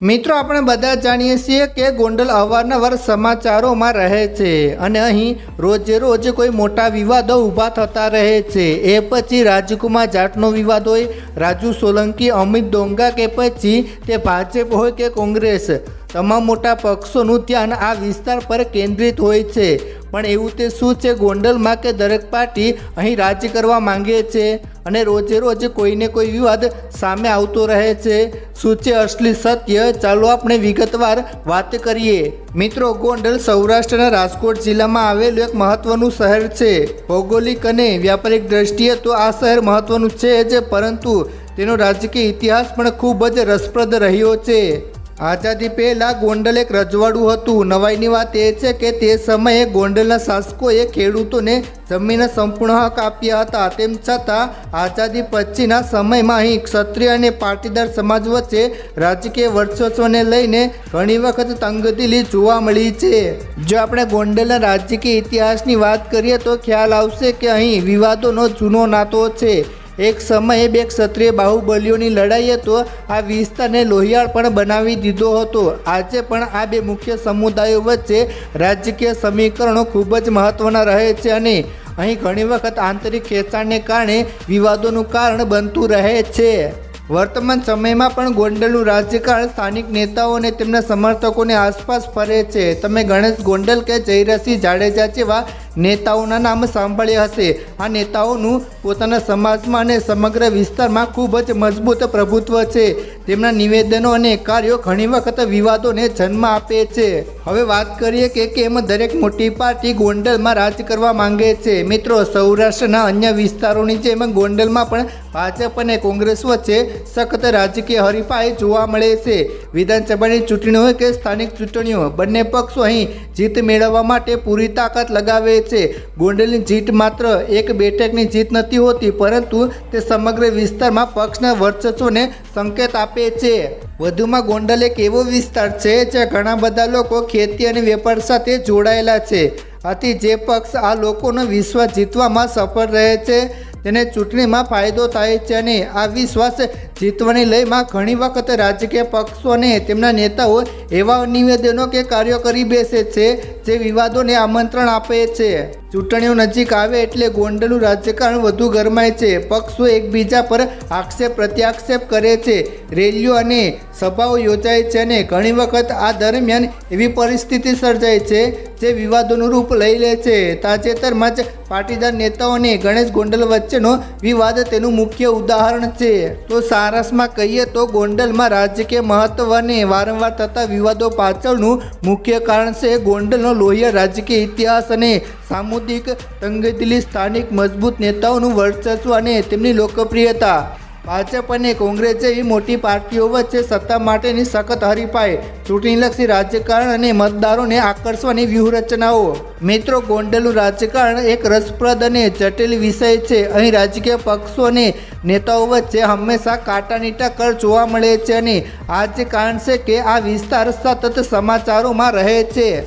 મિત્રો, આપણે બધા જાણીએ છીએ કે ગોંડલ અવારનવાર સમાચારોમાં રહે છે અને અહીં રોજે રોજ કોઈ મોટા વિવાદો ઊભા થતા રહે છે. એ પછી રાજકુમાર જાટનો વિવાદ હોય, રાજુ સોલંકી, અમિત ડોંગા કે પછી તે ભાજપ હોય કે કોંગ્રેસ, તમામ મોટા પક્ષોનું ધ્યાન આ વિસ્તાર પર કેન્દ્રિત હોય છે. પણ એવું તે શું છે? ગોંડલમાં કે દરેક પાર્ટી અહીં રાજ્ય કરવા માંગે છે? અને રોજે રોજ કોઈને કોઈ વિવાદ સામે આવતો રહે છે? શું છે અસલી સત્ય? ચાલો આપણે વિગતવાર વાત કરીએ. મિત્રો, ગોંડલ સૌરાષ્ટ્રના રાજકોટ જિલ્લામાં આવેલું એક મહત્વનું શહેર છે. ભૌગોલિક અને વ્યાપારિક દ્રષ્ટિએ તો આ શહેર મહત્વનું છે જ, પરંતુ તેનો રાજકીય ઇતિહાસ પણ ખૂબ જ રસપ્રદ રહ્યો છે. આઝાદી પહેલાં ગોંડલ એક રજવાડું હતું. નવાઈની વાત એ છે કે તે સમયે ગોંડલના શાસકોએ ખેડૂતોને જમીનના સંપૂર્ણ હક આપ્યા હતા. તેમ છતાં, આઝાદી પછીના સમયમાં અહીં ક્ષત્રિય અને પાટીદાર સમાજ વચ્ચે રાજકીય વર્ચસ્વને લઈને ઘણી વખત તંગદિલી જોવા મળી છે. જો આપણે ગોંડલના રાજકીય ઇતિહાસની વાત કરીએ તો ખ્યાલ આવશે કે અહીં વિવાદોનો જૂનો નાતો છે. એક સમયે બે ક્ષત્રિય બાહુબલીઓની લડાઈએ તો આ વિસ્તારને લોહિયાળ પણ બનાવી દીધો હતો. આજે પણ આ બે મુખ્ય સમુદાયો વચ્ચે રાજકીય સમીકરણો ખૂબ જ મહત્ત્વના રહે છે અને અહીં ઘણી વખત આંતરિક ખેંચાણને કારણે વિવાદોનું કારણ બનતું રહે છે. વર્તમાન સમયમાં પણ ગોંડલનું રાજકારણ સ્થાનિક નેતાઓ અને તેમના સમર્થકોની આસપાસ ફરે છે. તમે ગણેશ ગોંડલ કે જયરસિંહ જાડેજા જેવા નેતાઓના નામ સાંભળ્યા હશે. આ નેતાઓનું પોતાના સમાજમાં અને સમગ્ર વિસ્તારમાં ખૂબ જ મજબૂત પ્રભુત્વ છે. તેમના નિવેદનો અને કાર્યો ઘણી વખત વિવાદોને જન્મ આપે છે. હવે વાત કરીએ કે કેમ દરેક મોટી પાર્ટી ગોંડલમાં રાજ કરવા માંગે છે? મિત્રો, સૌરાષ્ટ્રના અન્ય વિસ્તારોની જેમ ગોંડલમાં પણ ભાજપ અને કોંગ્રેસ વચ્ચે સખત રાજકીય હરીફાઈ જોવા મળે છે. વિધાનસભાની ચૂંટણી હોય કે સ્થાનિક ચૂંટણીઓ, બંને પક્ષો અહીં જીત મેળવવા માટે પૂરી તાકાત લગાવે છે. ગોંડલની જીત માત્ર એક બેઠકની જીત નથી હોતી, પરંતુ તે સમગ્ર વિસ્તારમાં પક્ષના વર્ચસ્વને સંકેત આપે છે. વધુમાં ગોંડલ એક એવો વિસ્તાર છે જ્યાં ઘણા બધા લોકો ખેતી અને વેપાર સાથે જોડાયેલા છે. આથી જે પક્ષ આ લોકોનો વિશ્વાસ જીતવામાં સફળ રહે છે, તેને ચૂંટણીમાં ફાયદો થાય છે અને આ વિશ્વાસ જીતવાની લયમાં ઘણી વખત રાજકીય પક્ષો અને તેમના નેતાઓ એવા નિવેદનો કે કાર્યો કરી બેસે છે, જે વિવાદોને આમંત્રણ આપે છે. ચૂંટણીઓ નજીક આવે એટલે ગોંડલનું રાજકારણ વધુ ગરમાય છે. પક્ષો એકબીજા પર આક્ષેપ પ્રત્યાક્ષેપ કરે છે. રેલીઓ અને સભાઓ યોજાય છે અને ઘણી વખત આ દરમિયાન એવી પરિસ્થિતિ સર્જાય છે, જે વિવાદોનું રૂપ લઈ લે છે. તાજેતરમાં જ પાટીદાર નેતાઓ અને ગણેશ ગોંડલ વચ્ચેનો વિવાદ તેનું મુખ્ય ઉદાહરણ છે. તો સારસમાં કહીએ તો ગોંડલમાં રાજકીય મહત્વને વારંવાર થતા વિવાદો પાછળનું મુખ્ય કારણ છે ગોંડલનો લોહિયા રાજકીય ઇતિહાસ અને સામુદાયિક તંગદિલી સ્થાનિક મજબૂત નેતાઓનું વર્ચસ્વ અને તેમની લોકપ્રિયતા. ભાજપ અને કોંગ્રેસ જેવી મોટી પાર્ટીઓ વચ્ચે સત્તા માટેની સખત હરીફાઈ, ચૂંટણીલક્ષી રાજકારણ અને મતદારોને આકર્ષવાની વ્યૂહરચનાઓ. મિત્રો, ગોંડલનું રાજકારણ એક રસપ્રદ અને જટિલ વિષય છે. અહીં રાજકીય પક્ષો અને નેતાઓ વચ્ચે હંમેશા કાંટાની ટક્કર જોવા મળે છે અને આ જ કારણ છે કે આ વિસ્તાર સતત સમાચારોમાં રહે છે.